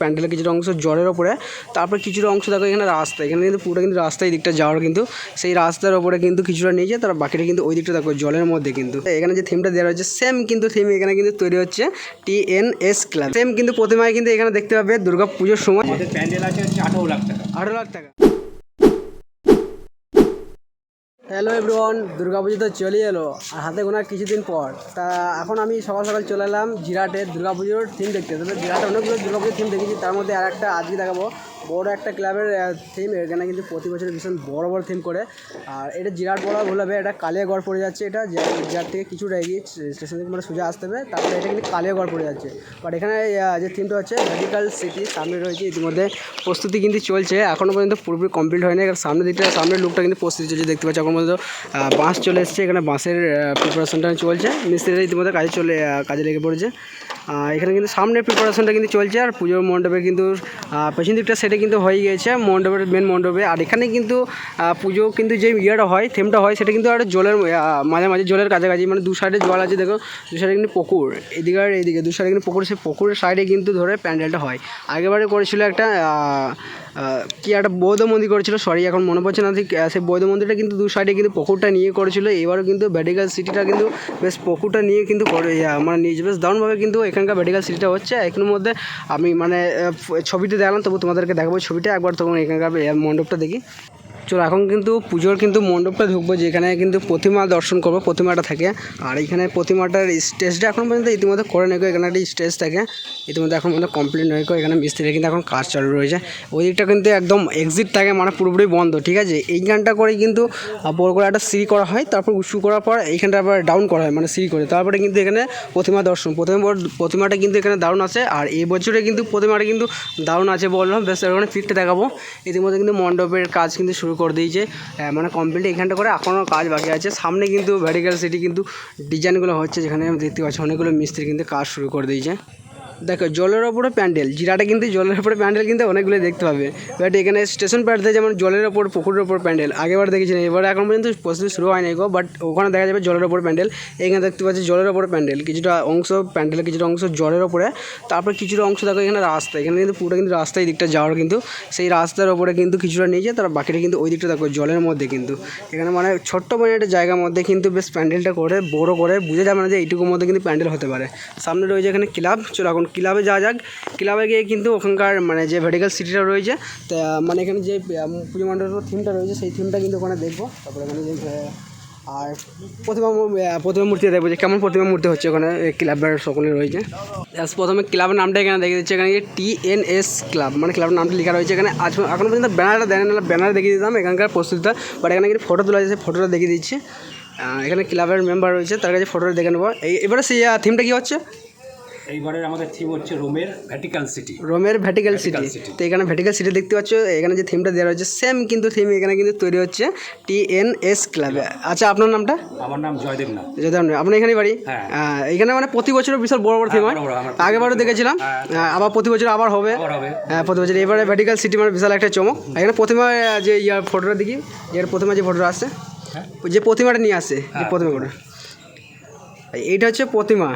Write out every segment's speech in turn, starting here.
প্যান্ডেলের কিছুটা অংশ জলের ওপরে তারপর কিছুটা অংশ দেখো এখানে রাস্তা এখানে কিন্তু পুরো কিন্তু রাস্তায় এই দিকটা যাওয়ার কিন্তু সেই রাস্তার ওপরে কিন্তু কিছুটা নিয়ে যায় তারা বাকিটা কিন্তু ওই দিকটা দেখো জলের মধ্যে কিন্তু। এখানে যে থিমটা দেওয়া হচ্ছে সেম কিন্তু থিম এখানে কিন্তু তৈরি হচ্ছে T N S club same কিন্তু প্রতিমায় কিন্তু এখানে দেখতে পাবে দুর্গা পুজোর সময় প্যান্ডেল আছে আঠারো লাখ টাকা। আঠারো লাখ টাকা। হ্যালো এভরিওয়ান দুর্গা পুজো তো চলে এলো। আর হাতে গোনার কিছুদিন পর। তা এখন আমি সকাল সকাল চলে এলাম জিরাটে দুর্গা পুজোর থিম দেখতে। তবে জিরাটে অনেকগুলো দুর্গা পুজোর থিম দেখেছি। তার মধ্যে আর একটা আজকে দেখাবো। বড় একটা ক্লাবের থিম এখানে কিন্তু প্রতি বছর ভীষণ বড় বড় থিম করে। আর এটা জিরাট বলা ভুল হবে, এটা কালিয়াগড় পড়ে যাচ্ছে এটা যার থেকে কিছুটা এগিয়ে স্টেশন থেকে মানে সোজা আসতে হবে, তারপরে এটা কিন্তু কালিয়াগড় পড়ে যাচ্ছে। বাট এখানে যে থিমটা হচ্ছে মেডিকেল সিটি সামনে রয়েছে ইতিমধ্যে প্রস্তুতি কিন্তু চলছে এখনও পর্যন্ত পুরোপুরি কমপ্লিট হয়নি এখানে সামনের দিকটা, সামনের লুকটা কিন্তু প্রস্তুতি চলছে, দেখতে পাচ্ছি এখন পর্যন্ত বাঁশ চলে এসছে, এখানে বাঁশের প্রিপারেশনটা চলছে, মিস্ত্রিরা ইতিমধ্যে কাজে চলে কাজে লেগে পড়েছে। এখানে কিন্তু সামনের প্রিপারেশনটা কিন্তু চলছে আর পুজোর মণ্ডপে কিন্তু পেছন দিকটা সেটা কিন্তু হয়ে গিয়েছে মণ্ডপের মেন মণ্ডপে। আর এখানে কিন্তু পুজো কিন্তু যে ইয়েটা হয় থেমটা হয়, সেটা কিন্তু একটা জলের মাঝে মাঝে জলের কাছাকাছি মানে দু সাইডে জল আছে, দেখো, দু সাইডে কিন্তু পুকুর, এদিকে আর এদিকে, দু সাইডে কিন্তু পুকুর, সেই পুকুরের সাইডে কিন্তু ধরে প্যান্ডেলটা হয়। আগেবারে করেছিল একটা কি একটা বৌদ্ধ মন্দির করেছিল? সরি এখন মনে পড়ছে না ঠিক সেই বৌদ্ধ মন্দিরটা কিন্তু দু সাইডে কিন্তু পুকুরটা নিয়ে করেছিল। এবারও কিন্তু ভ্যাটিকাল সিটিটা কিন্তু বেশ পুকুরটা নিয়ে কিন্তু করে মানে নিজ, বেশ দারুণভাবে কিন্তু এখানকার ভ্যাটিকাল সিটিটা হচ্ছে। এখন মধ্যে আমি মানে ছবিটা দেখালাম, তবু তোমাদেরকে দেখাবো ছবিটা। একবার তখন এখানকার মণ্ডপটা দেখি। চলো, এখন কিন্তু পুজোর কিন্তু মণ্ডপটা ঢুকবো, যেখানে কিন্তু প্রতিমা দর্শন করব, প্রতিমাটা থাকে। আর এখানে প্রতিমাটার স্টেজটা এখন পর্যন্ত ইতিমধ্যে করে নেই এখানে একটা স্টেজ থাকে। ইতিমধ্যে এখন পর্যন্ত কমপ্লিট নয় এখানে মিস্ত্রি কিন্তু এখন কাজ চালু রয়েছে। ওই দিকটা কিন্তু একদম এক্সিট থাকে মানে পুরোপুরি বন্ধ, ঠিক আছে? এই গানটা করে কিন্তু বড় করে একটা সিঁড়ি করা হয়, তারপর উঁচু করার পর এইখানটা আবার ডাউন করা হয় মানে সিঁড়ি করে। তারপরে কিন্তু এখানে প্রতিমা দর্শন প্রথমে প্রতিমাটা কিন্তু এখানে দারুণ আছে, আর এই বছরে কিন্তু প্রতিমাটা কিন্তু দারুণ আছে বললাম, বেশ ওখানে ফিটটা দেখাবো। ইতিমধ্যে কিন্তু মণ্ডপের কাজ কিন্তু শুরু করে দিয়েছে। মানে কমপ্লিট এখানটা করে এখনও কাজ বাকি আছে। সামনে কিন্তু ভ্যাটিক্যাল সিটি কিন্তু ডিজাইনগুলো হচ্ছে যেখানে দেখতে পাচ্ছি, অনেকগুলো মিস্ত্রি কিন্তু কাজ শুরু করে দিয়েছে। দেখো, জলের ওপরে প্যান্ডেল, জিরাটা কিন্তু জলের ওপরে প্যান্ডেল কিন্তু অনেকগুলো দেখতে পাবে। বাট এখানে স্টেশন প্যাডতে যেমন জলের ওপর, পুকুরের ওপর প্যান্ডেল আগেবার দেখেছিলাম, এবার এখন পর্যন্ত প্রস্তুতি শুরু হয়নি গো বাট ওখানে দেখা যাবে জলের ওপর প্যান্ডেল। এখানে দেখতে পাচ্ছি জলের ওপরে প্যান্ডেল, কিছুটা অংশ প্যান্ডেলের কিছুটা অংশ জলের ওপরে। তারপর কিছুটা অংশ দেখো এখানে রাস্তা, এখানে কিন্তু পুরো কিন্তু রাস্তা এই দিকটা যাওয়ার কিন্তু। সেই রাস্তার ওপরে কিন্তু কিছুটা নিয়ে যায় তার বাকিটা কিন্তু ওই দিকটা দেখো, জলের মধ্যে কিন্তু। এখানে মানে ছোট্ট মানে একটা জায়গার মধ্যে কিন্তু বেশ প্যান্ডেলটা করে, বড় করে, বুঝে যাবে না যে এইটুকুর মধ্যে কিন্তু প্যান্ডেল হতে পারে। সামনে রয়েছে এখানে ক্লাব, চলো এখন ক্লাবে যাওয়া যাক। ক্লাবে গিয়ে কিন্তু ওখানকার মানে যে ভেটিক্যাল সিটিটা রয়েছে, তা মানে এখানে যে পুজো মণ্ডপের থিমটা রয়েছে, সেই থিমটা কিন্তু ওখানে দেখব। তারপরে এখানে যে আর প্রতিমা প্রতিমা মূর্তি দেখব যে কেমন প্রতিমা মূর্তি হচ্ছে ওখানে ক্লাবের সকলে রয়েছে। প্রথমে ক্লাবের নামটা এখানে দেখে দিচ্ছে। এখানে টি এন এস ক্লাব মানে ক্লাবের নামটা লেখা রয়েছে এখানে। আজ, এখনও পর্যন্ত ব্যানারটা দেয় না ব্যানার দেখিয়ে দিতাম এখানকার প্রস্তুতিটা। বাট এখানে কিন্তু ফটো তোলা যাচ্ছে ফটোটা দেখিয়ে দিচ্ছি। এখানে ক্লাবের মেম্বার রয়েছে, তার কাছে ফটোটা দেখে নেব। এবারে সেই থিমটা কী হচ্ছে? এইবারের আমাদের থিম হচ্ছে রোমের ভ্যাটিকান সিটি রোমের ভ্যাটিক্যাল সিটি তো এখানে ভ্যাটিক্যাল সিটি দেখতে পাচ্ছ এখানে যে থিমটা দেওয়া রয়েছে সেম কিন্তু থিম এখানে কিন্তু তৈরি হচ্ছে টি এন এস ক্লাবে আচ্ছা আপনার নামটা? আমার নাম জয়দেব না যদি আপনি আপনার এখানেই বাড়ি? হ্যাঁ। এখানে মানে প্রতি বছর বিশাল বড় বড় থিম হয়। আমার আগেবারও দেখেছিলাম। আবার প্রতি বছর আবার হবে। হ্যাঁ প্রতি বছর এবারে ভ্যাটিক্যাল সিটি মানে বিশাল একটা চমক। এখানে প্রতিমা যে ইয়ার ফটোটা দেখি এর প্রতিমা যে ফটোটা আসছে হ্যাঁ। যে প্রতিমাটা নিয়ে আসে যে প্রতিমাটা এইটা হচ্ছে প্রতিমা।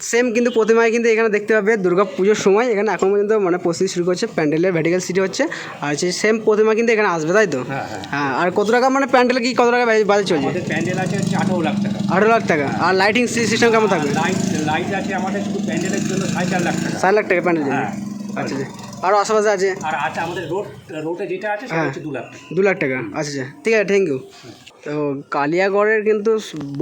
সেম কিন্তু প্রতিমায় কিন্তু এখানে দেখতে পাবে দুর্গা পুজোর সময়। এখানে এখন পর্যন্ত মানে প্রস্তুতি শুরু করছে প্যান্ডেলের ভ্যাটিক্যাল সিটি হচ্ছে। আর সেই সেম প্রতিমা কিন্তু এখানে আসবে তাই তো? হ্যাঁ হ্যাঁ। হ্যাঁ আর কত টাকা মানে প্যান্ডেল কি কত টাকা বাজে চলছে? প্যান্ডেল আছে আঠারো লাখ টাকা। আঠারো লাখ টাকা। আর লাইটিং সিস্টেম কেমন থাকবে? লাইট আছে আমাদের শুধু প্যান্ডেলের জন্য সাড়ে চার লাখ টাকা। চার লাখ টাকা প্যান্ডেল হ্যাঁ। আচ্ছা আচ্ছা। আরও আশেপাশে আছে? আর আছে আমাদের রোড রোডে যেটা আছে সেটা হ্যাঁ। হচ্ছে দু লাখ টাকা। দু লাখ টাকা। আচ্ছা আচ্ছা। ঠিক আছে থ্যাংক ইউ তো কালিয়াগড়ের কিন্তু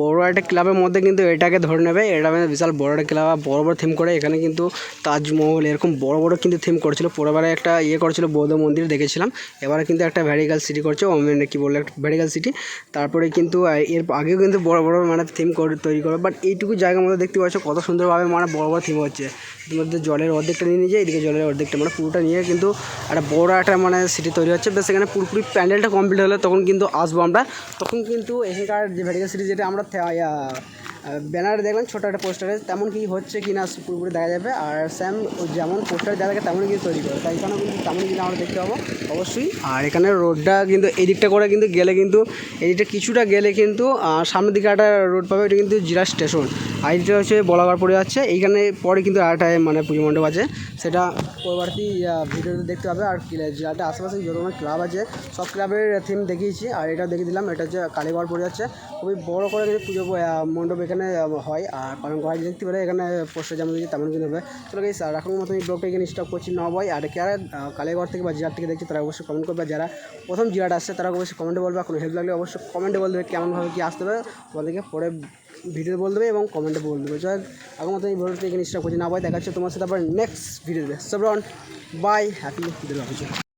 বড় একটা ক্লাবের মধ্যে কিন্তু এটাকে ধরে নেবে। এটা মানে বিশাল বড় একটা ক্লাব বড় বড় থিম করে। এখানে কিন্তু তাজমহল, এরকম বড় বড় কিন্তু থিম করেছিল। পরেবারে একটা ইয়ে করেছিল, বৌদ্ধ মন্দির দেখেছিলাম। এবারে কিন্তু একটা ভ্যারিক্যাল সিটি করছে মানে কী বলল একটা ভ্যারিক্যাল সিটি তারপরে কিন্তু এর আগেও কিন্তু বড় বড় মানে থিম করে, তৈরি করে। বাট এইটুকু জায়গার মধ্যে দেখতে পাচ্ছ কত সুন্দরভাবে মানে বড় বড় থিম হচ্ছে। ইতিমধ্যে জলের অর্ধেকটা নিয়ে নিয়ে এদিকে জলের অর্ধেকটা। মানে পুরোটা নিয়ে কিন্তু একটা বড় একটা মানে সিটি তৈরি হচ্ছে। বেশ এখানে পুরোপুরি প্যান্ডেলটা কমপ্লিট হলে তখন কিন্তু আসব আমরা। তখন কিন্তু এখানকার যে ভেটিক্যাল সিটি যেটা আমরা ব্যানারে দেখলাম ছোটো একটা পোস্টারে তেমন কি হচ্ছে কি না পুরোপুরি দেখা যাবে। আর স্যাম যেমন পোস্টারে দেখা থাকে তেমনই কিন্তু তৈরি করে। তাই এখানেও কিন্তু তেমনই কিন্তু আমরা দেখতে পাবো, অবশ্যই। আর এখানে রোডটা কিন্তু এই দিকটা করে কিন্তু গেলে কিন্তু এই দিকটা কিছুটা গেলে কিন্তু সামনের দিকে একটা রোড পাবে, এটা কিন্তু জিরা স্টেশন। আর এটা হচ্ছে বলাগার পড়ে যাচ্ছে। এইখানে পরে কিন্তু আরেকটা মানে পুজো মণ্ডপ আছে। সেটা পরবর্তী ভিডিওতে দেখতে হবে আর জিরাটা আশেপাশে যত ক্লাব আছে, সব ক্লাবের থিম দেখিয়েছি। আর এটা দেখিয়ে দিলাম। এটা হচ্ছে কালীগড় পড়ে যাচ্ছে। খুবই বড় করে কিন্তু পুজো মণ্ডপ এখানে আহ, হয়। আর করা হয়। দেখতে পারে এখানে পোস্টার যেমন দিয়েছি তেমন কিন্তু হবে। চলো গেছি আর এখন মতো এই ব্লগটা এখানে স্টপ করছি। ন বয় আর যারা কালীগড় থেকে বা জিরাট থেকে দেখছি তারা অবশ্যই কমেন্ট করবে। যারা প্রথম জিরাট আসছে তারা অবশ্যই কমেন্টে বলবে। কোনো হেল্প লাগলে অবশ্যই কমেন্টে বলবে কেমনভাবে কী আসতে হবে। তোমাদেরকে পরে ভিডিও বল দেবে এবং কমেন্টে বল দেবে। হোক, এখন মতো এই ভিডিওটা এখানে স্টপ করছি। না ভাই দেখা তোমার সাথে আবার নেক্সট ভিডিওতে সব বাই হ্যাপি পুজো